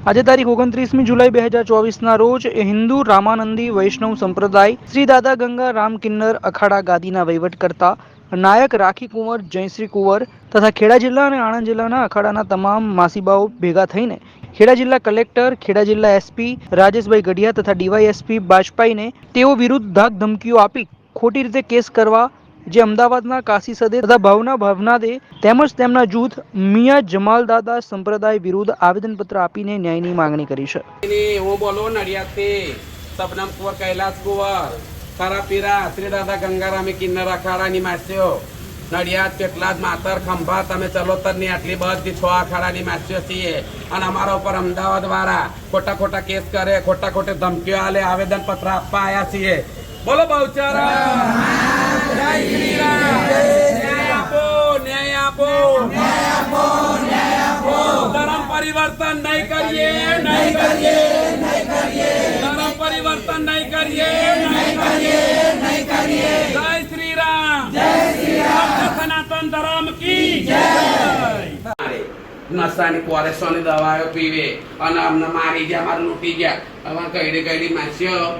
આજે તારીખ ઓગણત્રીસમી જુલાઈ બે હજાર ચોવીસના રોજ હિન્દુ રામાનંદી વૈષ્ણવ સંપ્રદાય શ્રી દાદા ગંગા રામ કિન્નર અખાડા ગાદીના વહીવટ કરતા નાયક રાખી કુંવર જયશ્રી કુંવર તથા ખેડા જિલ્લા અને આણંદ જિલ્લાના અખાડાના તમામ માસીબાઓ ભેગા થઈને ખેડા જિલ્લા કલેક્ટર, ખેડા જિલ્લા એસપી રાજેશભાઈ ગઢિયા તથા ડીવાયએસપી બાજપાઈને તેઓ વિરુદ્ધ ધાક ધમકીઓ આપી ખોટી રીતે કેસ કરવા જે અમદાવાદના કાશી સદે તથા ભાવના ભાવનાદે તેમજ તેમના જૂથ મિયા જમાલદાદા સંપ્રદાય વિરુદ્ધ આવેદનપત્ર આપીને ન્યાયની માંગણી કરી છે. એવો બોલો, નડિયાદથી સબનમ કુંવર કૈલાસ કુંવર, તારા પીરા શ્રી દાદા ગંગારામે કિન્નર અખાડાની માસ્યો નડિયાદ પેટલાદ માતર, ખંભા, તમે ચલોતરની આટલી બધી છ અખાડાની માસ્યો છીએ. અને અમારા ઉપર અમદાવાદ વાળા ખોટા ખોટા કેસ કરે, ખોટા ખોટે ધમકીઓ આલે આવેદન પત્ર આપવા આવ્યા છીએ. બોલો બહુચર જય નહીં પરિવર્તન નહીં કરીએ નહીં કરીએ ધર્મ પરિવર્તન નહીં કરીએ નહીં કરીએ નહીં કરીએ જય શ્રી રામ જય શ્રી રામ સનાતન ધર્મ કી જય નશાની કોરેસોની દવાઓ પીવે અને અમને મારી ગયા મારે લૂંટી ગયા હવે કઈડી કઈડી માસ્યો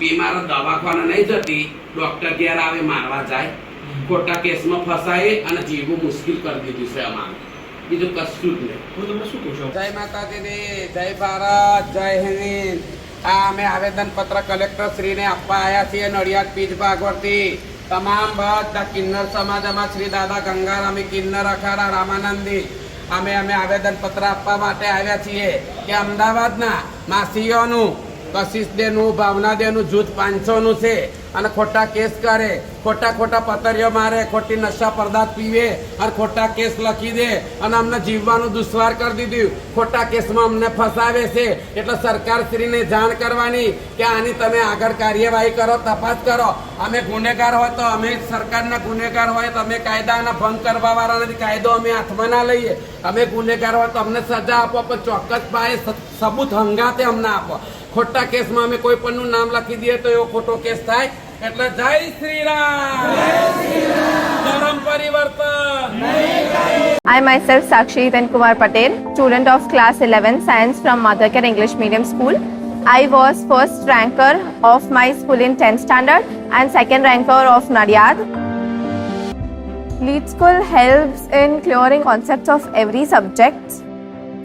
બીમાર દવાખાને નહીં જતી ડોક્ટર ઘેર આવે મારવા જાય. ખોટા કેસમાં ફસાઈ અને જીવવું મુશ્કેલ કરી દીધું છે અમારે. બીજું કશું જ નહીં. હું તમને શું પૂછો જય માતાજી જય ભારત જય હિન્દ. આ અમે આવેદન પત્ર કલેક્ટર શ્રીને આપવા આવ્યા છીએ નડિયાદ પીજ ભાગવતી તમામ બધા કિન્નર સમાજમાં શ્રી દાદા ગંગારામી કિન્નર અખાડા રામાનંદી. અમે અમે આવેદન પત્ર આપવા માટે આવ્યા છીએ કે અમદાવાદના માસીઓનું કશિશ દેનું ભાવના દેનું જૂથ પાંચસોનું છે. અને ખોટા કેસ કરે, ખોટા ખોટા પતરીઓ મારે, ખોટી નશા પદાર્થ પીવે, અને ખોટા કેસ લખી દે, અને અમને જીવવાનું દુશ્વાર કરી દીધું. ખોટા કેસમાં અમને ફસાવે છે. એટલે સરકાર શ્રીને જાણ કરવાની કે આની તમે આગળ કાર્યવાહી કરો, તપાસ કરો. અમે ગુનેગાર હોય તો અમે સરકારના ગુનેગાર હોય તો અમે કાયદાના ભંગ કરવા વાળા નથી કાયદો અમે હાથમાં ના લઈએ. અમે ગુનેગાર હોય તો અમને સજા આપો, પણ ચોક્કસ પાયે સબૂત હંગાતે અમને આપો. ખોટા કેસમાં અમે કોઈ પણનું નામ લખી દઈએ તો એવો ખોટો કેસ થાય એટલે જય શ્રી રામ ધર્મ પરિવર્તન I myself, Sakshi Kumar Patel, student of class 11 science from Madhakar English Medium School. I was first ranker of my school in 10th standard and second ranker of Nadiad. Lead School helps in clearing concepts of every subject.